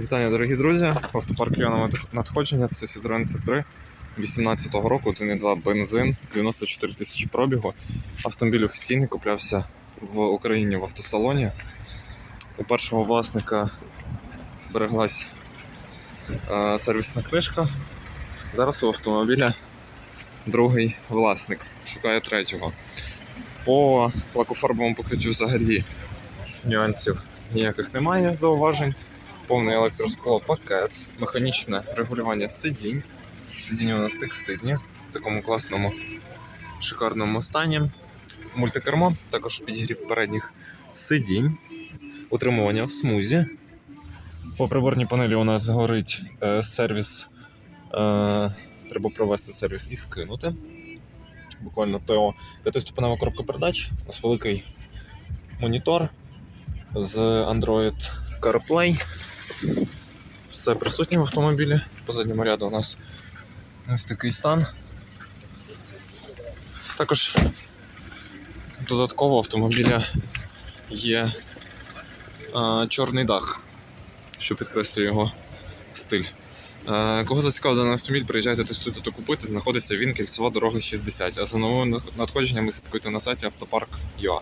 Вітання, дорогі друзі! Автопарк Льонова надходження. Це Citroen C3 18-го року, 1,2 бензин, 94 тисячі пробігу. Автомобіль офіційний куплявся в Україні в автосалоні. У першого власника збереглась е, сервісна книжка. Зараз у автомобіля другий власник шукає третього. По лакофарбовому покриттю взагалі нюансів ніяких немає зауважень. Повний електроскло пакет, механічне регулювання сидінь. Сидіння у нас текстильні в такому класному шикарному стані. Мультикермо, також підігрів передніх сидінь, утримування в смузі. По приборній панелі у нас горить е, сервіс. Е, треба провести сервіс і скинути. Буквально ТО. П'ятиступенева коробка передач. У нас великий монітор з Android CarPlay. Все присутнє в автомобілі. По задньому ряду у нас ось такий стан. Також додатково автомобіля є е, чорний дах, що підкреслює його стиль. Е, кого зацікавив даний автомобіль, приїжджайте, тестуйте та купуйте. Знаходиться він кільцева дорога 60. А за новим надходженнями слідкуйте на сайті автопарк.ua.